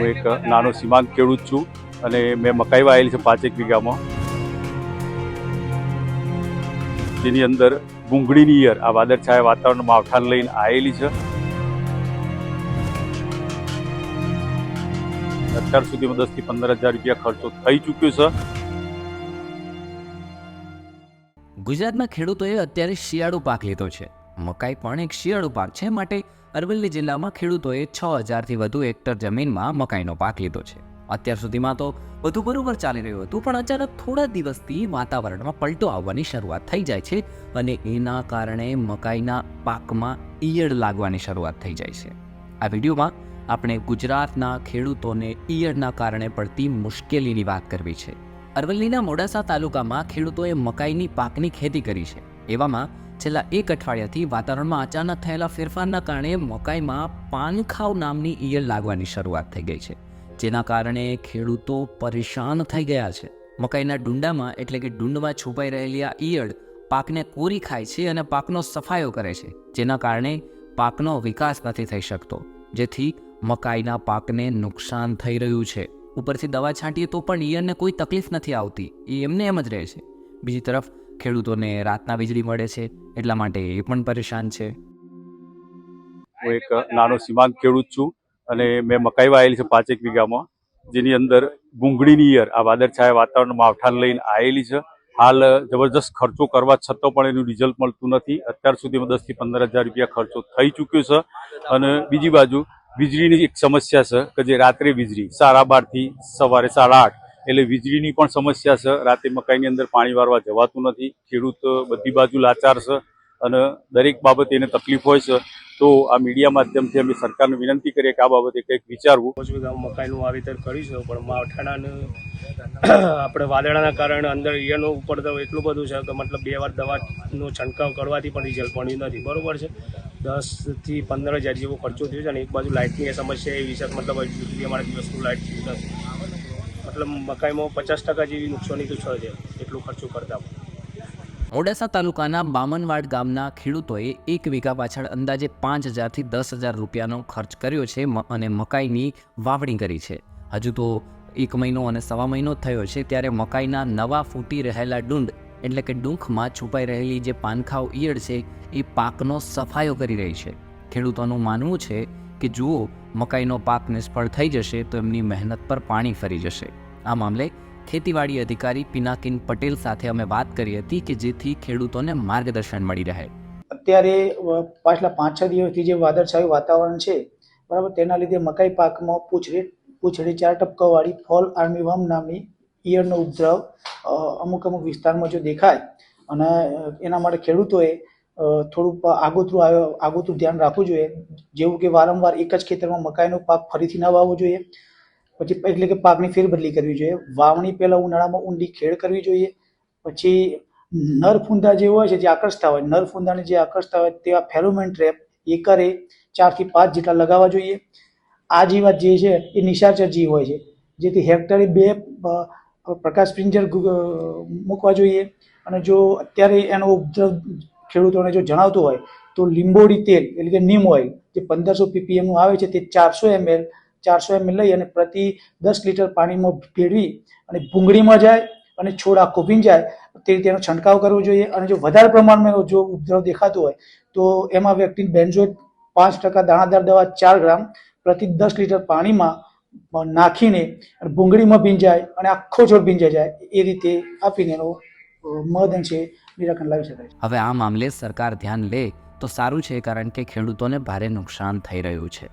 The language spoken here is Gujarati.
હું એક નાનો સીમાંત ખેડૂત છું અને મેં મકાઈ વાયેલી છે પાંચેક વીઘામાં. જેની અંદર ગુંગળીની ઈયર, આ વાદળછાયા વાતાવરણ માવઠાને લઈને આવેલી છે. અત્યાર સુધીમાં દસથી પંદર હજાર રૂપિયા ખર્ચો થઈ ચૂક્યો છે. ગુજરાતના ખેડૂતોએ અત્યારે શિયાળુ પાક લીધો છે. મકાઈ પણ એક શિયાળુ પાક છે માટે અરવલ્લી જિલ્લામાં ખેડૂતોએ છ હજારથી વધુ હેક્ટર જમીનમાં મકાઈનો પાક લીધો છે. અત્યાર સુધીમાં તો બધું બરોબર ચાલી રહ્યું હતું, પણ અચાનક થોડા દિવસથી વાતાવરણમાં પલટો આવવાની શરૂઆત થઈ જાય છે અને એના કારણે મકાઈના પાકમાં ઈયળ લાગવાની શરૂઆત થઈ જાય છે. આ વિડીયોમાં આપણે ગુજરાતના ખેડૂતોને ઈયળના કારણે પડતી મુશ્કેલીની વાત કરવી છે. અરવલ્લીના મોડાસા તાલુકામાં ખેડૂતોએ મકાઈની પાકની ખેતી કરી છે. એવામાં છેલ્લા એક અઠવાડિયાથી વાતાવરણમાં અચાનક થયેલા ફેરફારના કારણે મકાઈમાં પાનખાવ નામની ઈયળ લાગવાની શરૂઆત થઈ ગઈ છે, જેના કારણે ખેડૂતો પરેશાન થઈ ગયા છે. મકાઈના ડુંડામાં એટલે કે ડુંડમાં છુપાઈ રહેલી આ ઈયળ પાકને કોરી ખાય છે અને પાકનો સફાયો કરે છે, જેના કારણે પાકનો વિકાસ નથી થઈ શકતો, જેથી મકાઈના પાકને નુકસાન થઈ રહ્યું છે. ઉપરથી દવા છાંટીએ તો પણ ઈયળને કોઈ તકલીફ નથી આવતી, એ એમને એમ જ રહે છે. બીજી તરફ ખેડૂતોને રાતના વીજળી મળે છે એટલા માટે એ પણ પરેશાન છે. હું એક નાનો સીમાંત ખેડૂત છું અને મેં મકાઈ વાયેલી છે પાંચેક વીઘામાં. જેની અંદર ભૂંગળીની ઈયર, આ વાદળછાયા વાતાવરણ માવઠાને લઈને આવેલી છે. હાલ જબરજસ્ત ખર્ચો કરવા છતાં પણ એનું રિઝલ્ટ મળતું નથી. અત્યાર સુધીમાં દસથી પંદર હજાર રૂપિયા ખર્ચો થઈ ચૂક્યો છે. અને બીજી બાજુ વીજળીની એક સમસ્યા છે કે જે રાત્રે વીજળી સાડા બારથી સવારે સાડા આઠ એટલે વીજળીની પણ સમસ્યા છે. રાતે મકાઈની અંદર પાણી વારવા જવાતું નથી. ખેડૂત બધી બાજુ લાચાર છે અને દરેક બાબતે એને તકલીફ હોય છે. તો આ મીડિયા માધ્યમથી અમે સરકારને વિનંતી કરીએ કે આ બાબતે કંઈક વિચારવું. મકાઈનું વાવેતર કરીશું પણ માવઠાના આપણે વાદળાના કારણે અંદર ઈયળનું ઉપર તો એટલું બધું છે કે મતલબ બે વાર દવાનો છંટકાવ કરવાથી પણ રિઝલ્ટ મળ્યું નથી. બરોબર છે? દસથી પંદર હજાર જેવો ખર્ચો થયો છે અને એક બાજુ લાઇટની સમસ્યા એવી છે મતલબ હજુ અમારા દિવસનું લાઇટ નથી. મતલબ મકાઈમાં પચાસ ટકા જેવી નુકસાની તો છે એટલું ખર્ચો કરતા મોડાસા તાલુકાના બામનવાડ ગામના ખેડૂતોએ એક વીઘા પાછળ અંદાજે પાંચ હજારથી દસ હજાર રૂપિયાનો ખર્ચ કર્યો છે અને મકાઈની વાવણી કરી છે. હજુ તો એક મહિનો અને સવા મહિનો થયો છે ત્યારે મકાઈના નવા ફૂટી રહેલા ડુંડ, એટલે કે ડુંખમાં છુપાઈ રહેલી જે પાનખાવ ઈયળ છે, એ પાકનો સફાયો કરી રહી છે. ખેડૂતોનું માનવું છે કે જુઓ મકાઈનો પાક નિષ્ફળ થઈ જશે તો એમની મહેનત પર પાણી ફરી જશે. આ મામલે ખેતીવાડી અધિકારી પિનાકિન પટેલ સાથે અમે વાત કરી હતી કે જેથી ખેડૂતોને માર્ગદર્શન મળી રહે. અત્યારે પાછલા પાંચ છ દિવસથી જે વાદળછાયું વાતાવરણ છે, બરાબર, તેના લીધે મકાઈ પાકમાં પૂંછડી પૂંછડી ચાર ટપકાવાળી ફોલ આર્મીવર્મ નામની ઈયળનો ઉપદ્રવ અમુક અમુક વિસ્તારમાં જો દેખાય અને એના માટે ખેડૂતોએ અ, થોડુંક આગોતરું આગોતરું ધ્યાન રાખવું જોઈએ. જેવું કે વારંવાર એક જ ખેતરમાં મકાઈનો પાક ફરીથી ન વાવવો જોઈએ. પછી એટલે કે પાકની ફેરબદલી કરવી જોઈએ. વાવણી પહેલાં ઉનાળામાં ઊંડી ખેડ કરવી જોઈએ. પછી નર ફૂંદા જે હોય છે જે આકર્ષતા હોય નર ફૂંદાને જે આકર્ષતા હોય તેવા ફેરોમેન ટ્રેપ એકરે ચારથી પાંચ જેટલા લગાવવા જોઈએ. આ જીવાત જે છે એ નિશાચર જીવ હોય છે. જેથી હેક્ટરે બે પ્રકાશ પિંજર મૂકવા જોઈએ. અને જો અત્યારે એનો ઉપદ્રવ ખેડૂતોને જો જણાવતું હોય, તો લીંબોડી તેલ એટલે કે નીમ ઓઇલ, જે પંદરસો પીપીએમનું આવે છે તે ચારસો એમએલ ચારસો એમએલ લઈ અને પ્રતિ દસ લીટર પાણીમાં ભેળવી અને ભૂંગળીમાં જાય અને છોડ આખો ભીંજાય, તે રીતે એનો છંટકાવ કરવો જોઈએ. અને જો વધારે પ્રમાણમાં જો ઉપદ્રવ દેખાતો હોય, તો એમાં વ્યક્તિ બેન્ઝોઇટ પાંચ ટકા દાણાદાર દવા ચાર ગ્રામ પ્રતિ દસ લીટર પાણીમાં નાખીને ભૂંગળીમાં ભીંજાય અને આખો છોડ ભીંજાઈ જાય, એ રીતે આપીને એનો મદ છે નિરાકરણ લાવી શકાય હવે આ મામલે સરકાર ધ્યાન લે તો સારું છે કારણ કે ખેડૂતોને ભારે નુકસાન થઈ રહ્યું છે.